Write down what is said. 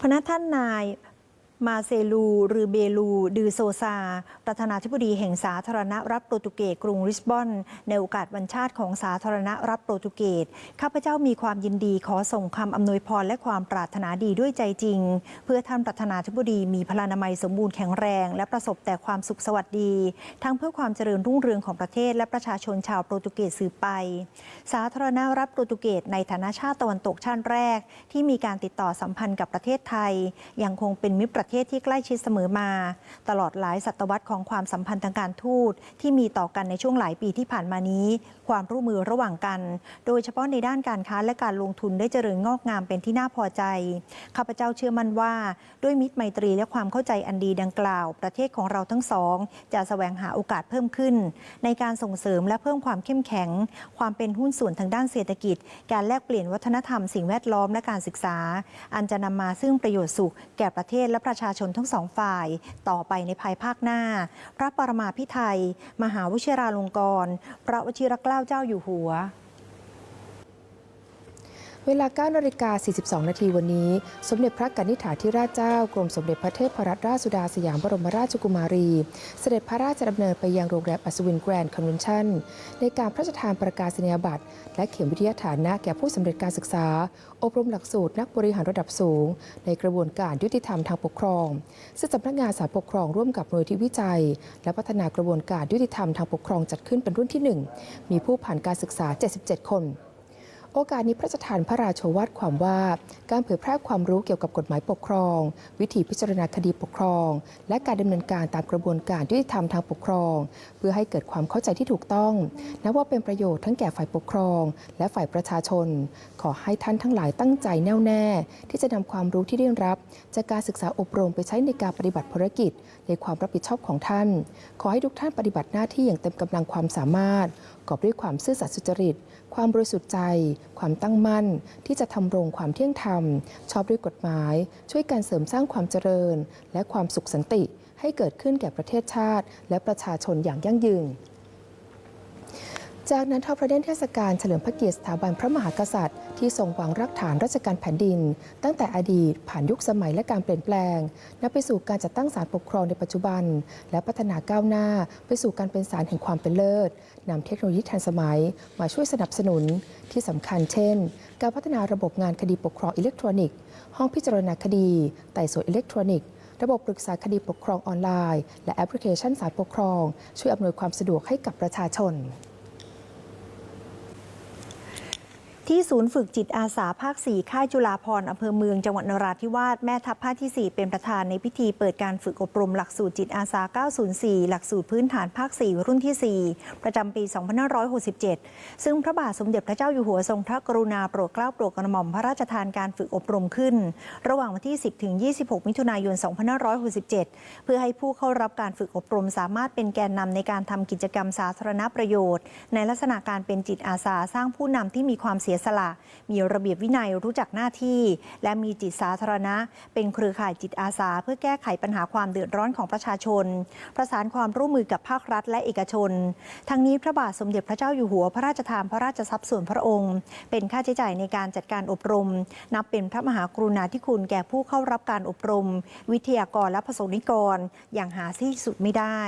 พนักท่านนาย มาเซลู หรือเบลู ดือโซซา ประธานาธิบดีแห่งสาธารณรัฐโปรตุเกสกรุงริสบอน ในโอกาสวันชาติของสาธารณรัฐโปรตุเกส ข้าพเจ้ามีความยินดีขอส่งคำอำนวยพรและความปรารถนาดีด้วยใจจริง เพื่อท่านประธานาธิบดีมีพลานามัยสมบูรณ์แข็งแรง และประสบแต่ความสุขสวัสดี ทั้งเพื่อความเจริญรุ่งเรืองของประเทศ และประชาชนชาวโปรตุเกสสืบไป สาธารณรัฐโปรตุเกสในฐานะชาติตะวันตกชาติแรก ที่มีการติดต่อสัมพันธ์กับประเทศไทย ยังคงเป็นมิตรเทศที่ใกล้ชิดเสมอมา ตลอดหลายศตวรรษของความสัมพันธ์ทางการทูตที่มีต่อกันในช่วงหลายปีที่ผ่านมานี้ ความร่วมมือระหว่างกัน โดยเฉพาะในด้านการค้าและการลงทุนได้เจริญงอกงามเป็นที่น่าพอใจข้าพเจ้าเชื่อมั่นว่า ด้วยมิตรไมตรีและความเข้าใจอันดีดังกล่าว ประเทศของเราทั้งสอง จะแสวงหาโอกาสเพิ่มขึ้น ในการส่งเสริมและเพิ่มความเข้มแข็ง ความเป็นหุ้นส่วนทางด้านเศรษฐกิจ การแลกเปลี่ยนวัฒนธรรมสิ่งแวดล้อมและการศึกษา อันจะนำมาซึ่งประโยชน์สุขแก่ประเทศและประชาชาชนทั้งสองฝ่าย ต่อไปในภายภาคหน้า พระปรมาภิไธยมหาวชิราลงกรณ์พระวชิรเกล้าเจ้าอยู่หัว เวลา9นาฬิกา42 นาทีวันนี้ สมเด็จพระกนิษฐาธิราชเจ้ากรมสมเด็จพระเทพรัตนราชสุดาสยามบรมราชกุมารี เสด็จพระราชดำเนินไปยังโรงแรมอัศวินแกรนด์คอนเวนชั่น ในการพระราชทานประกาศนียบัตร และเขียนวิทยาฐานะแก่ผู้สำเร็จการศึกษา อบรมหลักสูตรนักบริหารระดับสูง ในกระบวนการยุติธรรมทางปกครอง ซึ่งสำนักงานสารปกครองร่วมกับหน่วยที่วิจัย และพัฒนากระบวนการยุติธรรมทางปกครองจัดขึ้นเป็นรุ่นที่หนึ่งมีผู้ผ่านการศึกษา 77 คน โอกาสนี้พระราชทานพระราโชวาทความว่า การเผยแพร่ความรู้เกี่ยวกับกฎหมายปกครอง วิธีพิจารณาคดีปกครอง และการดำเนินการตามกระบวนการยุติธรรมทางปกครอง เพื่อให้เกิดความเข้าใจที่ถูกต้องนับว่าเป็นประโยชน์ทั้งแก่ฝ่ายปกครอง และฝ่ายประชาชน ขอให้ท่านทั้งหลายตั้งใจแน่วแน่ ที่จะนำความรู้ที่ได้รับ จากการศึกษาอบรมไปใช้ในการปฏิบัติภารกิจ ในความรับผิดชอบของท่าน ขอให้ทุกท่านปฏิบัติหน้าที่อย่างเต็มกำลังความสามารถกอบด้วยความซื่อสัตย์สุจริต ความบริสุทธิ์ใจความตั้งมั่น ที่จะทำรงความเที่ยงธรรม ชอบด้วยกฎหมาย ช่วยการเสริมสร้างความเจริญ และความสุขสันติ ให้เกิดขึ้นแก่ประเทศชาติ และประชาชนอย่างยั่งยืน จากนั้นทอดพระเนตรเทศกาลเฉลิมพระเกียรติสถาบันพระมหากษัตริย์ ที่ทรงวางรากฐานราชการแผ่นดิน ตั้งแต่อดีตผ่านยุคสมัยและการเปลี่ยนแปลงนำไปสู่การจัดตั้งศาลปกครองในปัจจุบัน และพัฒนาก้าวหน้า ไปสู่การเป็นศาลแห่งความเป็นเลิศนำเทคโนโลยีทันสมัยมาช่วยสนับสนุนที่สำคัญเช่น การพัฒนาระบบงานคดีปกครองอิเล็กทรอนิกส์ ห้องพิจารณาคดีไต่สวนอิเล็กทรอนิกส์ระบบปรึกษาคดีปกครองออนไลน์ และแอปพลิเคชันศาลปกครอง ช่วยอำนวยความสะดวกให้กับประชาชน ที่ศูนย์ฝึกจิตอาสาภาค 4 ค่ายจุฬาพรอำเภอเมืองจังหวัดนราธิวาสแม่ทัพภาคที่ 4 เป็นประธานในพิธีเปิดการฝึกอบรมหลักสูตรจิตอาสา 904 หลักสูตรพื้นฐานภาค 4 รุ่นที่ 4 ประจำปี 2567 ซึ่งพระบาทสมเด็จพระเจ้าอยู่หัวทรงพระกรุณาโปรดเกล้าโปรดกระหม่อมพระราชทานการฝึกอบรมขึ้น ระหว่างวันที่ 10 ถึง 26 มิถุนายน 2567 เพื่อให้ผู้เข้ารับการฝึกอบรมสามารถเป็นแกนนำในการทำกิจกรรมสาธารณประโยชน์ ในลักษณะการเป็นจิตอาสาสร้างผู้นำที่มีความเสียสละ มีระเบียบวินัยรู้จักหน้าที่ และมีจิตสาธารณะ เป็นเครือข่ายจิตอาสา เพื่อแก้ไขปัญหาความเดือดร้อนของประชาชน ประสานความร่วมมือกับภาครัฐและเอกชน ทั้งนี้พระบาทสมเด็จพระเจ้าอยู่หัวพระราชทานพระราชทรัพย์ส่วนพระองค์ เป็นค่าใช้จ่ายในการจัดการอบรม นับเป็นพระมหากรุณาธิคุณแก่ผู้เข้ารับการอบรม วิทยากรและประสงนิกรอย่างหาที่สุดไม่ได้